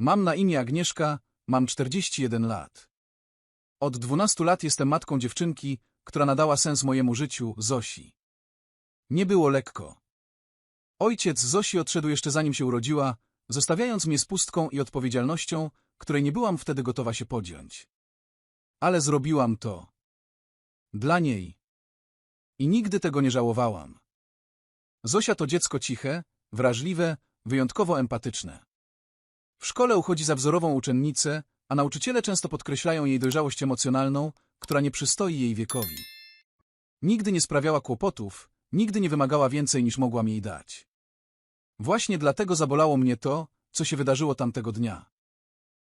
Mam na imię Agnieszka, mam 41 lat. Od 12 lat jestem matką dziewczynki, która nadała sens mojemu życiu, Zosi. Nie było lekko. Ojciec Zosi odszedł jeszcze zanim się urodziła, zostawiając mnie z pustką i odpowiedzialnością, której nie byłam wtedy gotowa się podjąć. Ale zrobiłam to. Dla niej. I nigdy tego nie żałowałam. Zosia to dziecko ciche, wrażliwe, wyjątkowo empatyczne. W szkole uchodzi za wzorową uczennicę, a nauczyciele często podkreślają jej dojrzałość emocjonalną, która nie przystoi jej wiekowi. Nigdy nie sprawiała kłopotów, nigdy nie wymagała więcej niż mogłam jej dać. Właśnie dlatego zabolało mnie to, co się wydarzyło tamtego dnia.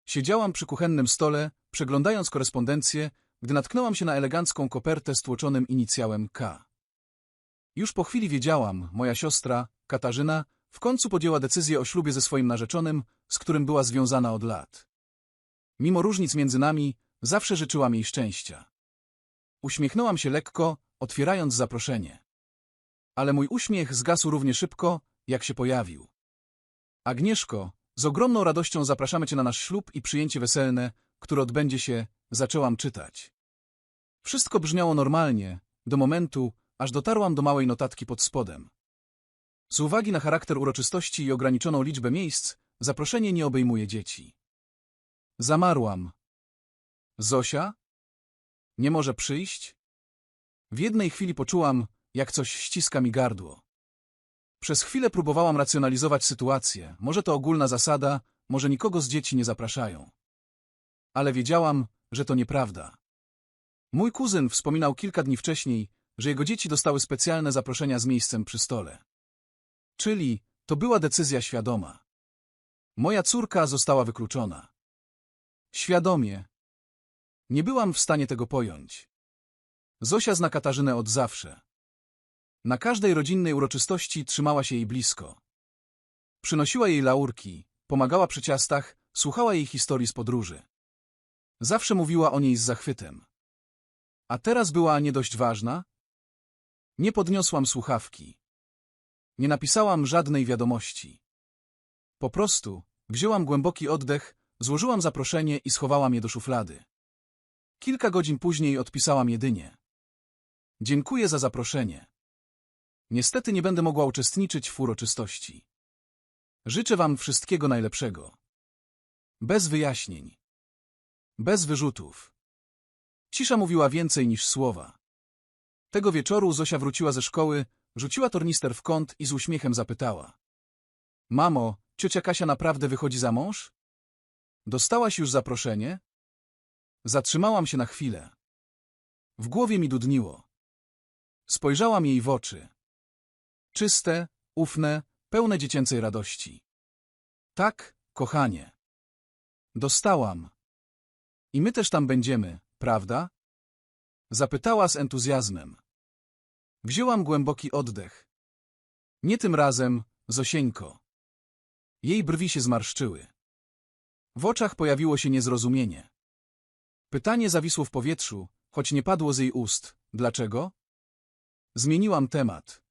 Siedziałam przy kuchennym stole, przeglądając korespondencję, gdy natknęłam się na elegancką kopertę z tłoczonym inicjałem K. Już po chwili wiedziałam, moja siostra, Katarzyna, w końcu podjęła decyzję o ślubie ze swoim narzeczonym, z którym była związana od lat. Mimo różnic między nami, zawsze życzyłam jej szczęścia. Uśmiechnęłam się lekko, otwierając zaproszenie. Ale mój uśmiech zgasł równie szybko, jak się pojawił. Agnieszko, z ogromną radością zapraszamy Cię na nasz ślub i przyjęcie weselne, które odbędzie się, zaczęłam czytać. Wszystko brzmiało normalnie, do momentu, aż dotarłam do małej notatki pod spodem. Z uwagi na charakter uroczystości i ograniczoną liczbę miejsc, zaproszenie nie obejmuje dzieci. Zamarłam. Zosia? Nie może przyjść? W jednej chwili poczułam, jak coś ściska mi gardło. Przez chwilę próbowałam racjonalizować sytuację. Może to ogólna zasada, może nikogo z dzieci nie zapraszają. Ale wiedziałam, że to nieprawda. Mój kuzyn wspominał kilka dni wcześniej, że jego dzieci dostały specjalne zaproszenia z miejscem przy stole. Czyli to była decyzja świadoma. Moja córka została wykluczona. Świadomie. Nie byłam w stanie tego pojąć. Zosia zna Katarzynę od zawsze. Na każdej rodzinnej uroczystości trzymała się jej blisko. Przynosiła jej laurki, pomagała przy ciastach, słuchała jej historii z podróży. Zawsze mówiła o niej z zachwytem. A teraz była nie dość ważna? Nie podniosłam słuchawki. Nie napisałam żadnej wiadomości. Po prostu wzięłam głęboki oddech, złożyłam zaproszenie i schowałam je do szuflady. Kilka godzin później odpisałam jedynie. Dziękuję za zaproszenie. Niestety nie będę mogła uczestniczyć w uroczystości. Życzę wam wszystkiego najlepszego. Bez wyjaśnień. Bez wyrzutów. Cisza mówiła więcej niż słowa. Tego wieczoru Zosia wróciła ze szkoły, rzuciła tornister w kąt i z uśmiechem zapytała. Mamo, ciocia Kasia naprawdę wychodzi za mąż? Dostałaś już zaproszenie? Zatrzymałam się na chwilę. W głowie mi dudniło. Spojrzałam jej w oczy. Czyste, ufne, pełne dziecięcej radości. Tak, kochanie. Dostałam. I my też tam będziemy, prawda? Zapytała z entuzjazmem. Wzięłam głęboki oddech. Nie tym razem, Zosieńko. Jej brwi się zmarszczyły. W oczach pojawiło się niezrozumienie. Pytanie zawisło w powietrzu, choć nie padło z jej ust. Dlaczego? Zmieniłam temat.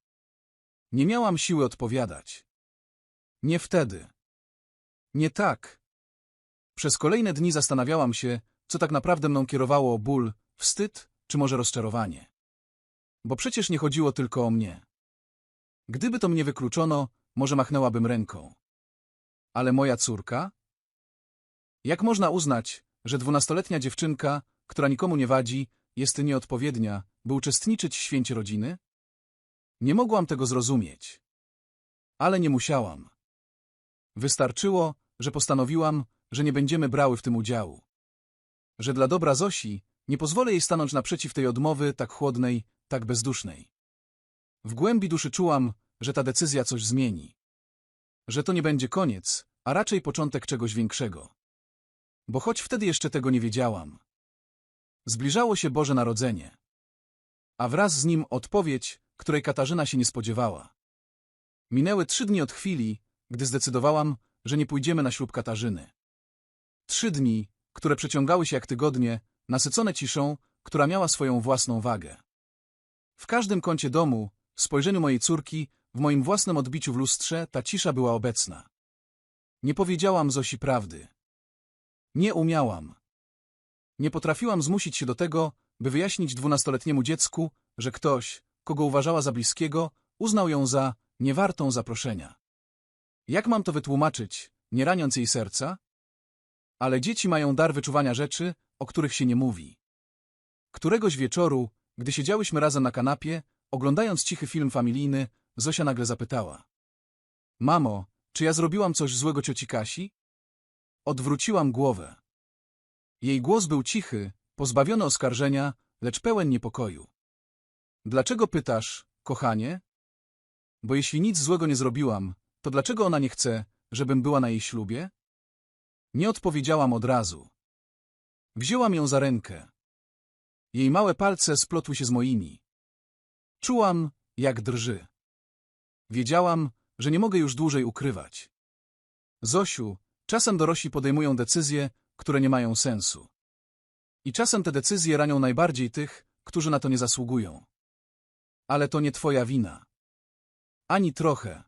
Nie miałam siły odpowiadać. Nie wtedy. Nie tak. Przez kolejne dni zastanawiałam się, co tak naprawdę mną kierowało ból, wstyd, czy może rozczarowanie. Bo przecież nie chodziło tylko o mnie. Gdyby to mnie wykluczono, może machnęłabym ręką. Ale moja córka? Jak można uznać, że dwunastoletnia dziewczynka, która nikomu nie wadzi, jest nieodpowiednia, by uczestniczyć w święcie rodziny? Nie mogłam tego zrozumieć. Ale nie musiałam. Wystarczyło, że postanowiłam, że nie będziemy brały w tym udziału. Że dla dobra Zosi nie pozwolę jej stanąć naprzeciw tej odmowy tak chłodnej, tak bezdusznej. W głębi duszy czułam, że ta decyzja coś zmieni. Że to nie będzie koniec, a raczej początek czegoś większego. Bo choć wtedy jeszcze tego nie wiedziałam. Zbliżało się Boże Narodzenie. A wraz z nim odpowiedź, której Katarzyna się nie spodziewała. Minęły trzy dni od chwili, gdy zdecydowałam, że nie pójdziemy na ślub Katarzyny. Trzy dni, które przeciągały się jak tygodnie, nasycone ciszą, która miała swoją własną wagę. W każdym kącie domu, w spojrzeniu mojej córki, w moim własnym odbiciu w lustrze, ta cisza była obecna. Nie powiedziałam Zosi prawdy. Nie umiałam. Nie potrafiłam zmusić się do tego, by wyjaśnić dwunastoletniemu dziecku, że ktoś, kogo uważała za bliskiego, uznał ją za niewartą zaproszenia. Jak mam to wytłumaczyć, nie raniąc jej serca? Ale dzieci mają dar wyczuwania rzeczy, o których się nie mówi. Któregoś wieczoru, gdy siedziałyśmy razem na kanapie, oglądając cichy film familijny, Zosia nagle zapytała. Mamo, czy ja zrobiłam coś złego cioci Kasi? Odwróciłam głowę. Jej głos był cichy, pozbawiony oskarżenia, lecz pełen niepokoju. Dlaczego pytasz, kochanie? Bo jeśli nic złego nie zrobiłam, to dlaczego ona nie chce, żebym była na jej ślubie? Nie odpowiedziałam od razu. Wzięłam ją za rękę. Jej małe palce splotły się z moimi. Czułam, jak drży. Wiedziałam, że nie mogę już dłużej ukrywać. Zosiu, czasem dorośli podejmują decyzje, które nie mają sensu. I czasem te decyzje ranią najbardziej tych, którzy na to nie zasługują. Ale to nie twoja wina. Ani trochę.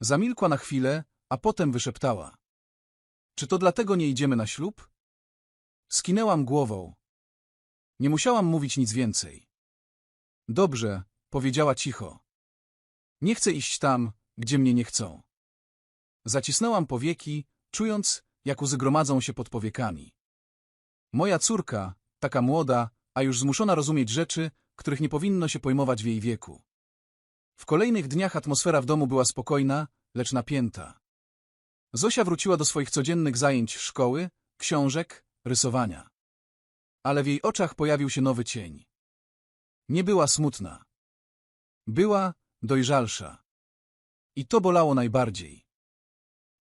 Zamilkła na chwilę, a potem wyszeptała. Czy to dlatego nie idziemy na ślub? Skinęłam głową. Nie musiałam mówić nic więcej. Dobrze, powiedziała cicho. Nie chcę iść tam, gdzie mnie nie chcą. Zacisnęłam powieki, czując, jak łzy gromadzą się pod powiekami. Moja córka, taka młoda, a już zmuszona rozumieć rzeczy, których nie powinno się pojmować w jej wieku. W kolejnych dniach atmosfera w domu była spokojna, lecz napięta. Zosia wróciła do swoich codziennych zajęć szkoły, książek, rysowania. Ale w jej oczach pojawił się nowy cień. Nie była smutna. Była dojrzalsza. I to bolało najbardziej.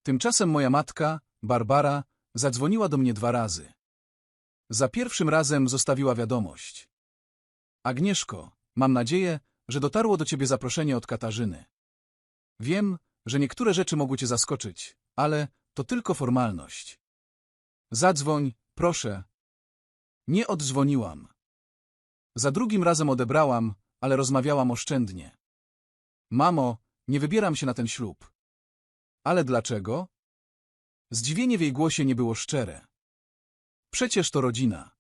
Tymczasem moja matka, Barbara, zadzwoniła do mnie dwa razy. Za pierwszym razem zostawiła wiadomość. Agnieszko, mam nadzieję, że dotarło do ciebie zaproszenie od Katarzyny. Wiem, że niektóre rzeczy mogły cię zaskoczyć, ale to tylko formalność. Zadzwoń, proszę. Nie oddzwoniłam. Za drugim razem odebrałam, ale rozmawiałam oszczędnie. Mamo, nie wybieram się na ten ślub. Ale dlaczego? Zdziwienie w jej głosie nie było szczere. Przecież to rodzina.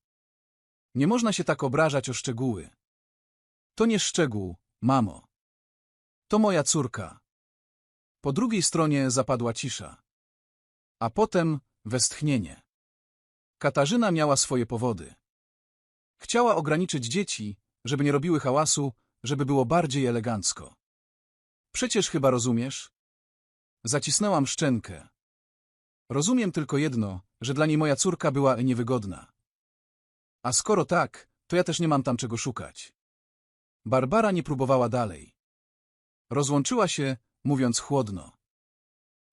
Nie można się tak obrażać o szczegóły. To nie szczegół, mamo. To moja córka. Po drugiej stronie zapadła cisza. A potem westchnienie. Katarzyna miała swoje powody. Chciała ograniczyć dzieci, żeby nie robiły hałasu, żeby było bardziej elegancko. Przecież chyba rozumiesz? Zacisnęłam szczękę. Rozumiem tylko jedno, że dla niej moja córka była niewygodna. A skoro tak, to ja też nie mam tam czego szukać. Barbara nie próbowała dalej. Rozłączyła się, mówiąc chłodno.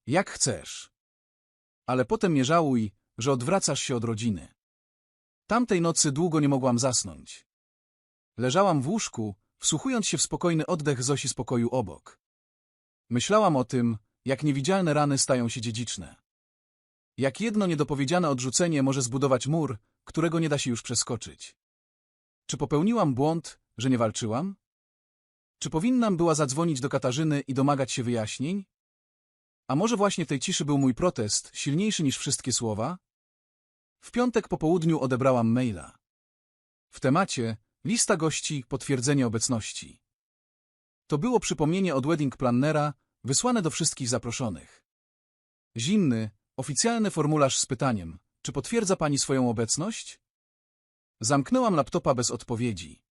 Jak chcesz. Ale potem nie żałuj, że odwracasz się od rodziny. Tamtej nocy długo nie mogłam zasnąć. Leżałam w łóżku, wsłuchując się w spokojny oddech Zosi z pokoju obok. Myślałam o tym, jak niewidzialne rany stają się dziedziczne. Jak jedno niedopowiedziane odrzucenie może zbudować mur, którego nie da się już przeskoczyć. Czy popełniłam błąd, że nie walczyłam? Czy powinnam była zadzwonić do Katarzyny i domagać się wyjaśnień? A może właśnie w tej ciszy był mój protest, silniejszy niż wszystkie słowa? W piątek po południu odebrałam maila. W temacie lista gości, potwierdzenie obecności. To było przypomnienie od wedding plannera, wysłane do wszystkich zaproszonych. Zimny, oficjalny formularz z pytaniem, czy potwierdza pani swoją obecność? Zamknęłam laptopa bez odpowiedzi.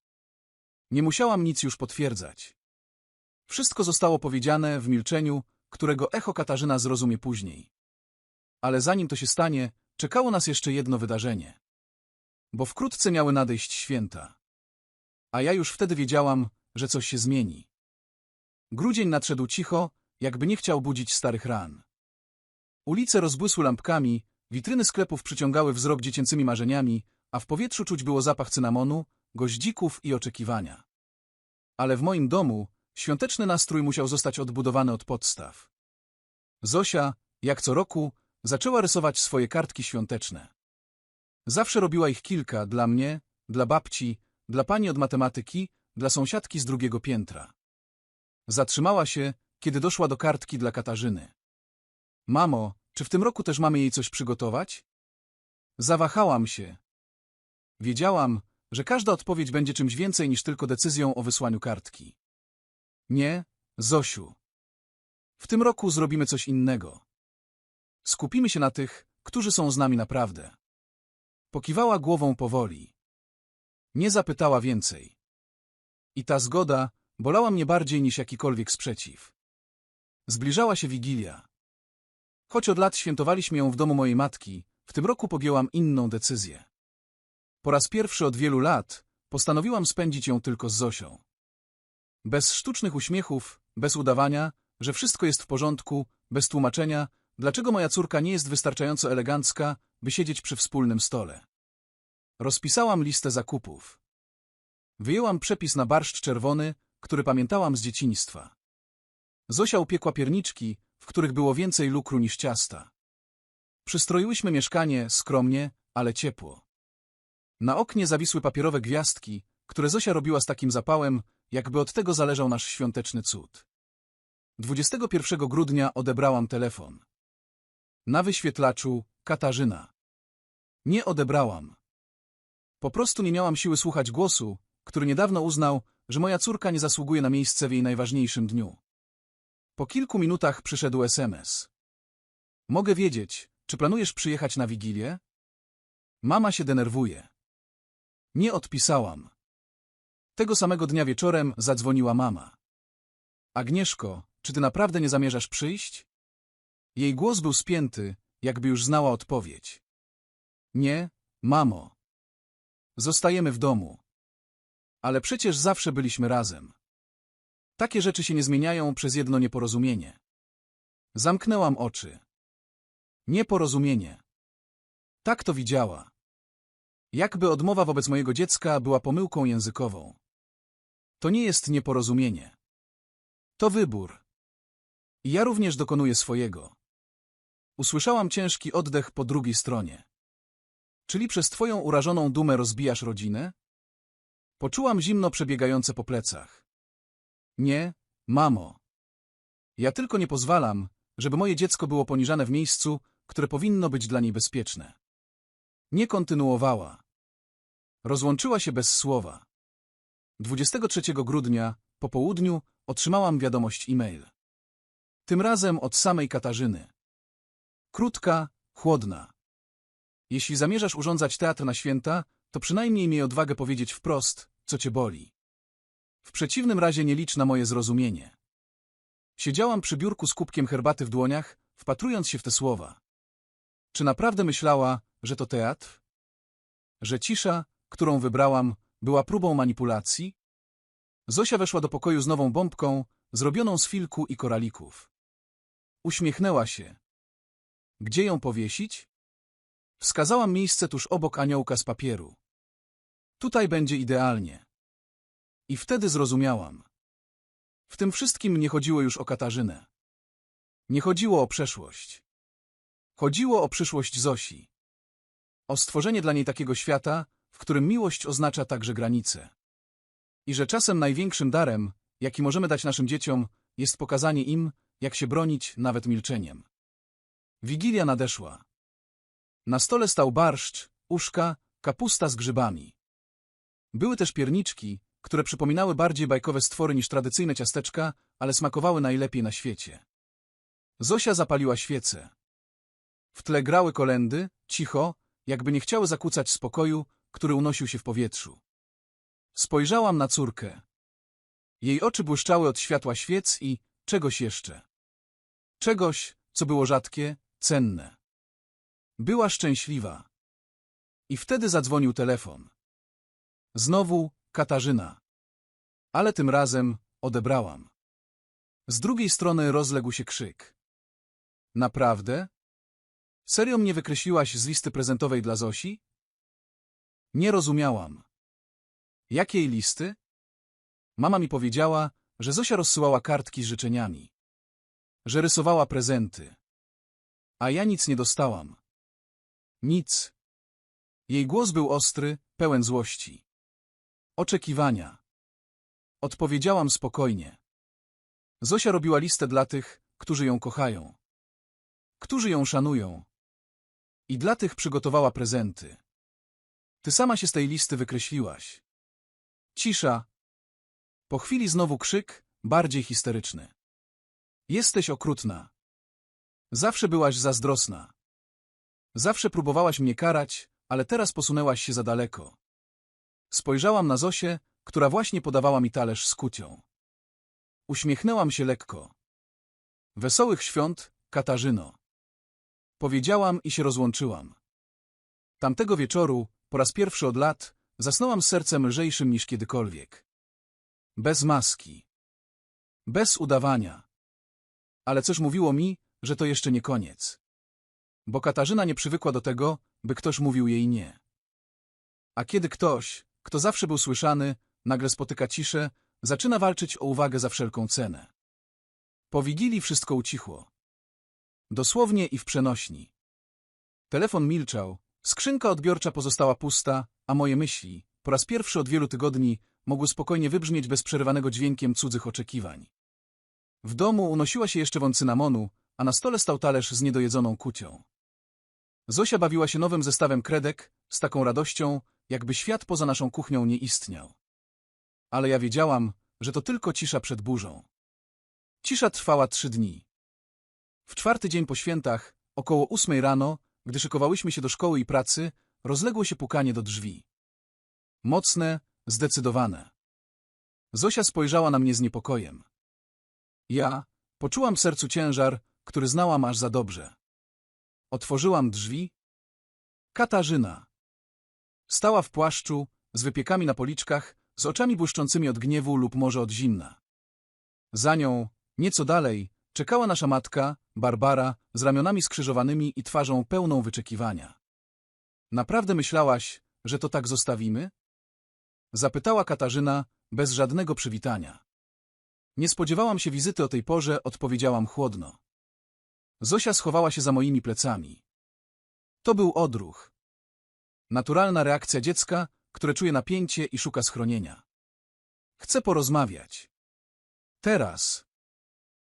Nie musiałam nic już potwierdzać. Wszystko zostało powiedziane w milczeniu, którego echo Katarzyna zrozumie później. Ale zanim to się stanie, czekało nas jeszcze jedno wydarzenie. Bo wkrótce miały nadejść święta. A ja już wtedy wiedziałam, że coś się zmieni. Grudzień nadszedł cicho, jakby nie chciał budzić starych ran. Ulice rozbłysły lampkami, witryny sklepów przyciągały wzrok dziecięcymi marzeniami, a w powietrzu czuć było zapach cynamonu, goździków i oczekiwania. Ale w moim domu świąteczny nastrój musiał zostać odbudowany od podstaw. Zosia, jak co roku, zaczęła rysować swoje kartki świąteczne. Zawsze robiła ich kilka dla mnie, dla babci, dla pani od matematyki, dla sąsiadki z drugiego piętra. Zatrzymała się, kiedy doszła do kartki dla Katarzyny. Mamo, czy w tym roku też mamy jej coś przygotować? Zawahałam się. Wiedziałam, że każda odpowiedź będzie czymś więcej niż tylko decyzją o wysłaniu kartki. Nie, Zosiu. W tym roku zrobimy coś innego. Skupimy się na tych, którzy są z nami naprawdę. Pokiwała głową powoli. Nie zapytała więcej. I ta zgoda bolała mnie bardziej niż jakikolwiek sprzeciw. Zbliżała się Wigilia. Choć od lat świętowaliśmy ją w domu mojej matki, w tym roku podjęłam inną decyzję. Po raz pierwszy od wielu lat postanowiłam spędzić ją tylko z Zosią. Bez sztucznych uśmiechów, bez udawania, że wszystko jest w porządku, bez tłumaczenia, dlaczego moja córka nie jest wystarczająco elegancka, by siedzieć przy wspólnym stole. Rozpisałam listę zakupów. Wyjęłam przepis na barszcz czerwony, który pamiętałam z dzieciństwa. Zosia upiekła pierniczki, w których było więcej lukru niż ciasta. Przystroiłyśmy mieszkanie skromnie, ale ciepło. Na oknie zawisły papierowe gwiazdki, które Zosia robiła z takim zapałem, jakby od tego zależał nasz świąteczny cud. 21 grudnia odebrałam telefon. Na wyświetlaczu Katarzyna. Nie odebrałam. Po prostu nie miałam siły słuchać głosu, który niedawno uznał, że moja córka nie zasługuje na miejsce w jej najważniejszym dniu. Po kilku minutach przyszedł SMS. Mogę wiedzieć, czy planujesz przyjechać na Wigilię? Mama się denerwuje. Nie odpisałam. Tego samego dnia wieczorem zadzwoniła mama. Agnieszko, czy ty naprawdę nie zamierzasz przyjść? Jej głos był spięty, jakby już znała odpowiedź. Nie, mamo. Zostajemy w domu. Ale przecież zawsze byliśmy razem. Takie rzeczy się nie zmieniają przez jedno nieporozumienie. Zamknęłam oczy. Nieporozumienie. Tak to widziała. Jakby odmowa wobec mojego dziecka była pomyłką językową. To nie jest nieporozumienie. To wybór. I ja również dokonuję swojego. Usłyszałam ciężki oddech po drugiej stronie. Czyli przez twoją urażoną dumę rozbijasz rodzinę? Poczułam zimno przebiegające po plecach. Nie, mamo. Ja tylko nie pozwalam, żeby moje dziecko było poniżane w miejscu, które powinno być dla niej bezpieczne. Nie kontynuowała. Rozłączyła się bez słowa. 23 grudnia, po południu, otrzymałam wiadomość e-mail. Tym razem od samej Katarzyny. Krótka, chłodna. Jeśli zamierzasz urządzać teatr na święta, to przynajmniej miej odwagę powiedzieć wprost, co cię boli. W przeciwnym razie nie licz na moje zrozumienie. Siedziałam przy biurku z kubkiem herbaty w dłoniach, wpatrując się w te słowa. Czy naprawdę myślała, że to teatr? Że cisza, którą wybrałam, była próbą manipulacji? Zosia weszła do pokoju z nową bombką, zrobioną z filku i koralików. Uśmiechnęła się. Gdzie ją powiesić? Wskazałam miejsce tuż obok aniołka z papieru. Tutaj będzie idealnie. I wtedy zrozumiałam. W tym wszystkim nie chodziło już o Katarzynę. Nie chodziło o przeszłość. Chodziło o przyszłość Zosi. O stworzenie dla niej takiego świata, w którym miłość oznacza także granice. I że czasem największym darem, jaki możemy dać naszym dzieciom, jest pokazanie im, jak się bronić nawet milczeniem. Wigilia nadeszła. Na stole stał barszcz, uszka, kapusta z grzybami. Były też pierniczki, które przypominały bardziej bajkowe stwory niż tradycyjne ciasteczka, ale smakowały najlepiej na świecie. Zosia zapaliła świecę. W tle grały kolendy, cicho, jakby nie chciały zakłócać spokoju, który unosił się w powietrzu. Spojrzałam na córkę. Jej oczy błyszczały od światła świec i czegoś jeszcze. Czegoś, co było rzadkie, cenne. Była szczęśliwa. I wtedy zadzwonił telefon. Znowu Katarzyna. Ale tym razem odebrałam. Z drugiej strony rozległ się krzyk. Naprawdę? Serio mnie wykreśliłaś z listy prezentowej dla Zosi? Nie rozumiałam. Jakiej listy? Mama mi powiedziała, że Zosia rozsyłała kartki z życzeniami. Że rysowała prezenty. A ja nic nie dostałam. Nic. Jej głos był ostry, pełen złości. Oczekiwania. Odpowiedziałam spokojnie. Zosia robiła listę dla tych, którzy ją kochają. którzy ją szanują. I dla tych przygotowała prezenty. Ty sama się z tej listy wykreśliłaś. Cisza. Po chwili znowu krzyk, bardziej histeryczny. Jesteś okrutna. Zawsze byłaś zazdrosna. Zawsze próbowałaś mnie karać, ale teraz posunęłaś się za daleko. Spojrzałam na Zosię, która właśnie podawała mi talerz z kucią. Uśmiechnęłam się lekko. Wesołych świąt, Katarzyno. Powiedziałam i się rozłączyłam. Tamtego wieczoru, po raz pierwszy od lat, zasnęłam z sercem lżejszym niż kiedykolwiek. Bez maski. Bez udawania. Ale coś mówiło mi, że to jeszcze nie koniec. Bo Katarzyna nie przywykła do tego, by ktoś mówił jej nie. A kiedy ktoś, kto zawsze był słyszany, nagle spotyka ciszę, zaczyna walczyć o uwagę za wszelką cenę. Po wigilii wszystko ucichło. Dosłownie i w przenośni. Telefon milczał, skrzynka odbiorcza pozostała pusta, a moje myśli, po raz pierwszy od wielu tygodni, mogły spokojnie wybrzmieć bez przerywanego dźwiękiem cudzych oczekiwań. W domu unosiła się jeszcze won cynamonu, a na stole stał talerz z niedojedzoną kucią. Zosia bawiła się nowym zestawem kredek, z taką radością, jakby świat poza naszą kuchnią nie istniał. Ale ja wiedziałam, że to tylko cisza przed burzą. Cisza trwała trzy dni. W czwarty dzień po świętach, około ósmej rano, gdy szykowałyśmy się do szkoły i pracy, rozległo się pukanie do drzwi. Mocne, zdecydowane. Zosia spojrzała na mnie z niepokojem. Ja poczułam w sercu ciężar, który znałam aż za dobrze. Otworzyłam drzwi. Katarzyna. Stała w płaszczu, z wypiekami na policzkach, z oczami błyszczącymi od gniewu lub może od zimna. Za nią, nieco dalej, czekała nasza matka, Barbara, z ramionami skrzyżowanymi i twarzą pełną wyczekiwania. Naprawdę myślałaś, że to tak zostawimy? Zapytała Katarzyna, bez żadnego przywitania. Nie spodziewałam się wizyty o tej porze, odpowiedziałam chłodno. Zosia schowała się za moimi plecami. To był odruch. Naturalna reakcja dziecka, które czuje napięcie i szuka schronienia. Chcę porozmawiać. Teraz.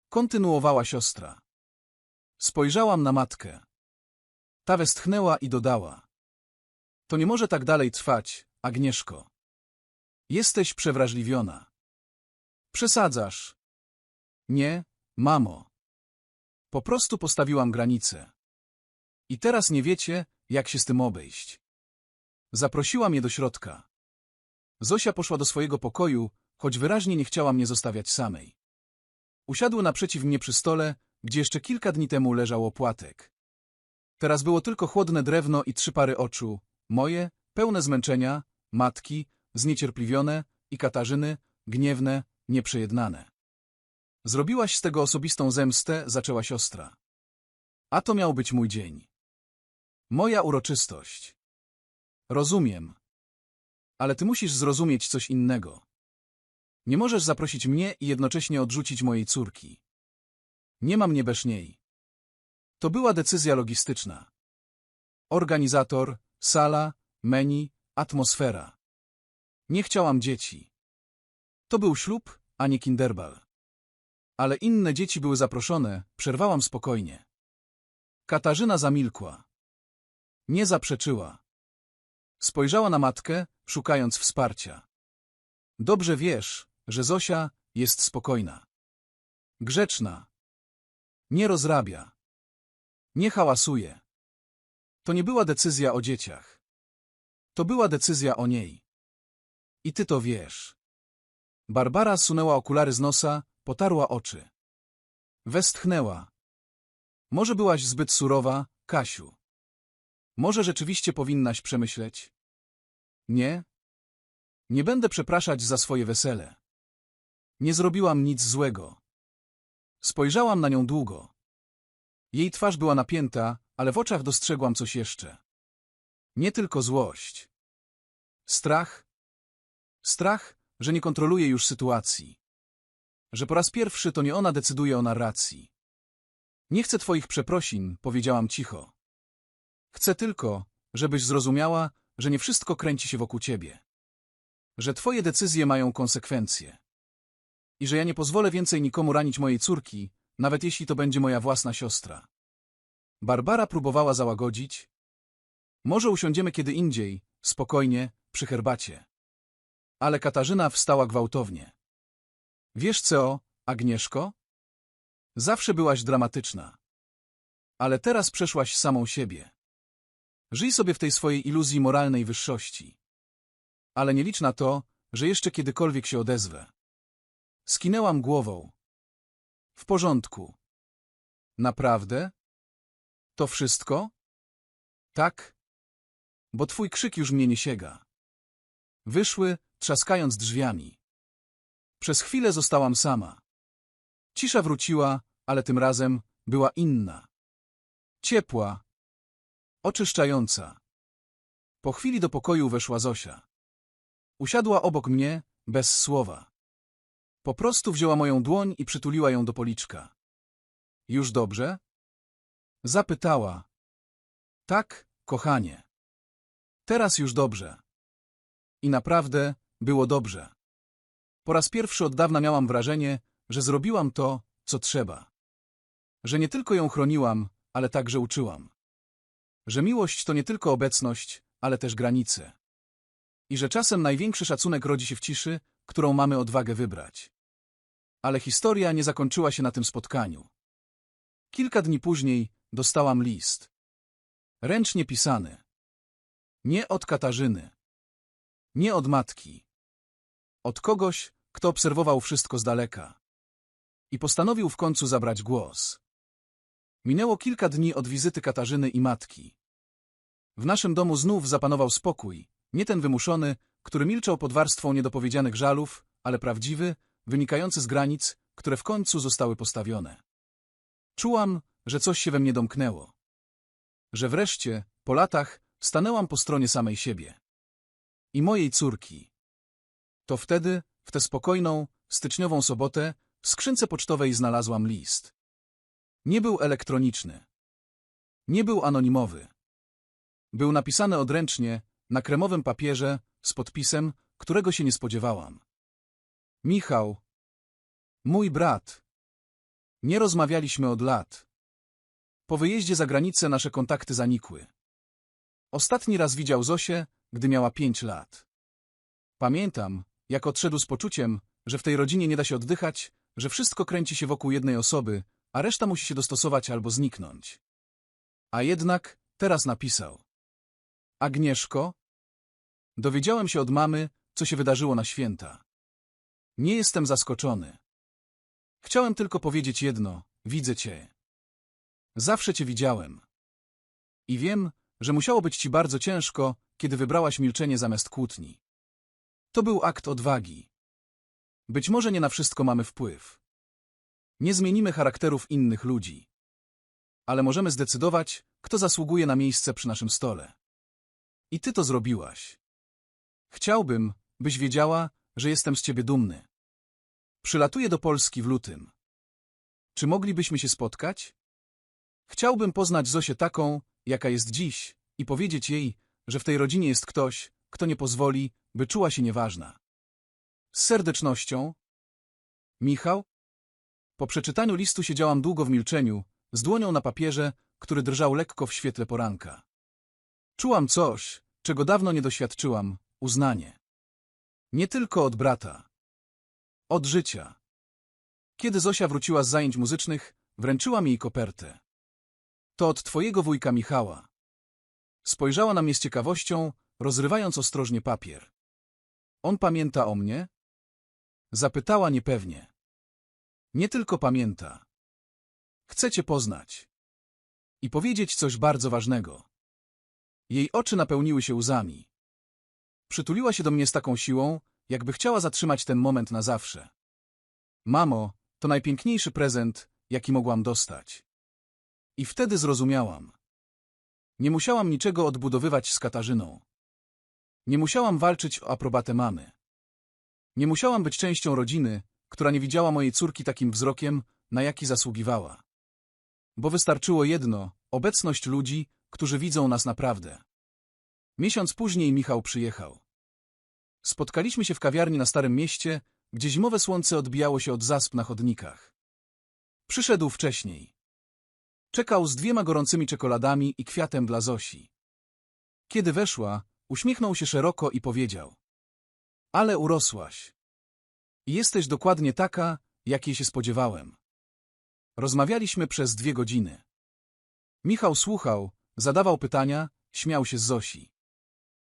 Kontynuowała siostra. Spojrzałam na matkę. Ta westchnęła i dodała. To nie może tak dalej trwać, Agnieszko. Jesteś przewrażliwiona. Przesadzasz. Nie, mamo. Po prostu postawiłam granicę. I teraz nie wiecie, jak się z tym obejść. Zaprosiła mnie do środka. Zosia poszła do swojego pokoju, choć wyraźnie nie chciała mnie zostawiać samej. Usiadły naprzeciw mnie przy stole, gdzie jeszcze kilka dni temu leżał opłatek. Teraz było tylko chłodne drewno i trzy pary oczu, moje, pełne zmęczenia, matki, zniecierpliwione i Katarzyny, gniewne, nieprzejednane. Zrobiłaś z tego osobistą zemstę, zaczęła siostra. A to miał być mój dzień. Moja uroczystość. Rozumiem. Ale ty musisz zrozumieć coś innego. Nie możesz zaprosić mnie i jednocześnie odrzucić mojej córki. Nie mam mnie bez niej. To była decyzja logistyczna. Organizator, sala, menu, atmosfera. Nie chciałam dzieci. To był ślub, a nie kinderbal. Ale inne dzieci były zaproszone, przerwałam spokojnie. Katarzyna zamilkła. Nie zaprzeczyła. Spojrzała na matkę, szukając wsparcia. Dobrze wiesz, że Zosia jest spokojna. Grzeczna. Nie rozrabia. Nie hałasuje. To nie była decyzja o dzieciach. To była decyzja o niej. I ty to wiesz. Barbara sunęła okulary z nosa, potarła oczy. Westchnęła. Może byłaś zbyt surowa, Kasiu. Może rzeczywiście powinnaś przemyśleć? Nie? Nie będę przepraszać za swoje wesele. Nie zrobiłam nic złego. Spojrzałam na nią długo. Jej twarz była napięta, ale w oczach dostrzegłam coś jeszcze. Nie tylko złość. Strach? Strach, że nie kontroluje już sytuacji. Że po raz pierwszy to nie ona decyduje o narracji. Nie chcę twoich przeprosin, powiedziałam cicho. Chcę tylko, żebyś zrozumiała, że nie wszystko kręci się wokół ciebie. Że twoje decyzje mają konsekwencje. I że ja nie pozwolę więcej nikomu ranić mojej córki, nawet jeśli to będzie moja własna siostra. Barbara próbowała załagodzić. Może usiądziemy kiedy indziej, spokojnie, przy herbacie. Ale Katarzyna wstała gwałtownie. Wiesz co, Agnieszko? Zawsze byłaś dramatyczna. Ale teraz przeszłaś samą siebie. Żyj sobie w tej swojej iluzji moralnej wyższości. Ale nie licz na to, że jeszcze kiedykolwiek się odezwę. Skinęłam głową. W porządku. Naprawdę? To wszystko? Tak? Bo twój krzyk już mnie nie sięga. Wyszły, trzaskając drzwiami. Przez chwilę zostałam sama. Cisza wróciła, ale tym razem była inna. Ciepła. Oczyszczająca. Po chwili do pokoju weszła Zosia. Usiadła obok mnie, bez słowa. Po prostu wzięła moją dłoń i przytuliła ją do policzka. Już dobrze? Zapytała. Tak, kochanie. Teraz już dobrze. I naprawdę było dobrze. Po raz pierwszy od dawna miałam wrażenie, że zrobiłam to, co trzeba. Że nie tylko ją chroniłam, ale także uczyłam. Że miłość to nie tylko obecność, ale też granice. I że czasem największy szacunek rodzi się w ciszy, którą mamy odwagę wybrać. Ale historia nie zakończyła się na tym spotkaniu. Kilka dni później dostałam list. Ręcznie pisany. Nie od Katarzyny. Nie od matki. Od kogoś, kto obserwował wszystko z daleka. I postanowił w końcu zabrać głos. Minęło kilka dni od wizyty Katarzyny i matki. W naszym domu znów zapanował spokój, nie ten wymuszony, który milczał pod warstwą niedopowiedzianych żalów, ale prawdziwy, wynikający z granic, które w końcu zostały postawione. Czułam, że coś się we mnie domknęło. Że wreszcie, po latach, stanęłam po stronie samej siebie. I mojej córki. To wtedy, w tę spokojną, styczniową sobotę, w skrzynce pocztowej znalazłam list. Nie był elektroniczny. Nie był anonimowy. Był napisany odręcznie, na kremowym papierze, z podpisem, którego się nie spodziewałam. Michał. Mój brat. Nie rozmawialiśmy od lat. Po wyjeździe za granicę nasze kontakty zanikły. Ostatni raz widział Zosię, gdy miała pięć lat. Pamiętam, jak odszedł z poczuciem, że w tej rodzinie nie da się oddychać, że wszystko kręci się wokół jednej osoby, a reszta musi się dostosować albo zniknąć. A jednak teraz napisał. Agnieszko? Dowiedziałem się od mamy, co się wydarzyło na święta. Nie jestem zaskoczony. Chciałem tylko powiedzieć jedno, widzę cię. Zawsze cię widziałem. I wiem, że musiało być ci bardzo ciężko, kiedy wybrałaś milczenie zamiast kłótni. To był akt odwagi. Być może nie na wszystko mamy wpływ. Nie zmienimy charakterów innych ludzi. Ale możemy zdecydować, kto zasługuje na miejsce przy naszym stole. I ty to zrobiłaś. Chciałbym, byś wiedziała, że jestem z ciebie dumny. Przylatuję do Polski w lutym. Czy moglibyśmy się spotkać? Chciałbym poznać Zosię taką, jaka jest dziś, i powiedzieć jej, że w tej rodzinie jest ktoś, kto nie pozwoli, by czuła się nieważna. Z serdecznością. Michał? Po przeczytaniu listu siedziałam długo w milczeniu, z dłonią na papierze, który drżał lekko w świetle poranka. Czułam coś, czego dawno nie doświadczyłam, uznanie. Nie tylko od brata. Od życia. Kiedy Zosia wróciła z zajęć muzycznych, wręczyłam jej kopertę. To od twojego wujka Michała. Spojrzała na mnie z ciekawością, rozrywając ostrożnie papier. On pamięta o mnie? Zapytała niepewnie. Nie tylko pamięta. Chce cię poznać. I powiedzieć coś bardzo ważnego. Jej oczy napełniły się łzami. Przytuliła się do mnie z taką siłą, jakby chciała zatrzymać ten moment na zawsze. Mamo, to najpiękniejszy prezent, jaki mogłam dostać. I wtedy zrozumiałam. Nie musiałam niczego odbudowywać z Katarzyną. Nie musiałam walczyć o aprobatę mamy. Nie musiałam być częścią rodziny, która nie widziała mojej córki takim wzrokiem, na jaki zasługiwała. Bo wystarczyło jedno, obecność ludzi, którzy widzą nas naprawdę. Miesiąc później Michał przyjechał. Spotkaliśmy się w kawiarni na Starym Mieście, gdzie zimowe słońce odbijało się od zasp na chodnikach. Przyszedł wcześniej. Czekał z dwiema gorącymi czekoladami i kwiatem dla Zosi. Kiedy weszła, uśmiechnął się szeroko i powiedział. Ale urosłaś. Jesteś dokładnie taka, jakiej się spodziewałem. Rozmawialiśmy przez dwie godziny. Michał słuchał, zadawał pytania, śmiał się z Zosi.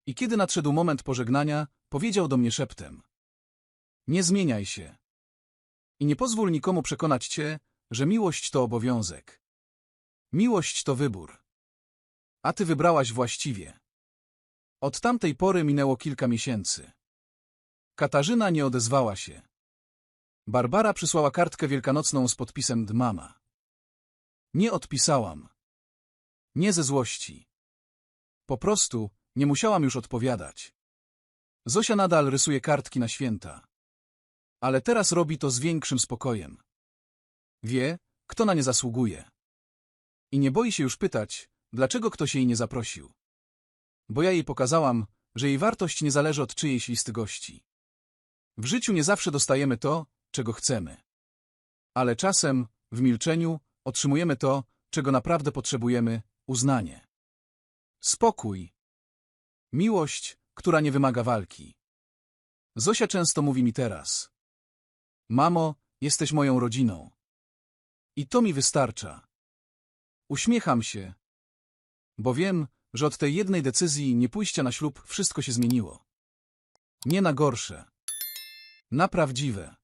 I kiedy nadszedł moment pożegnania, powiedział do mnie szeptem. Nie zmieniaj się. I nie pozwól nikomu przekonać cię, że miłość to obowiązek. Miłość to wybór. A ty wybrałaś właściwie. Od tamtej pory minęło kilka miesięcy. Katarzyna nie odezwała się. Barbara przysłała kartkę wielkanocną z podpisem Dmama. Nie odpisałam. Nie ze złości. Po prostu nie musiałam już odpowiadać. Zosia nadal rysuje kartki na święta. Ale teraz robi to z większym spokojem. Wie, kto na nie zasługuje. I nie boi się już pytać, dlaczego ktoś jej nie zaprosił. Bo ja jej pokazałam, że jej wartość nie zależy od czyjejś listy gości. W życiu nie zawsze dostajemy to, czego chcemy. Ale czasem, w milczeniu, otrzymujemy to, czego naprawdę potrzebujemy uznanie. Spokój. Miłość, która nie wymaga walki. Zosia często mówi mi teraz. Mamo, jesteś moją rodziną. I to mi wystarcza. Uśmiecham się, bo wiem, że od tej jednej decyzji nie pójścia na ślub wszystko się zmieniło. Nie na gorsze. Na prawdziwe.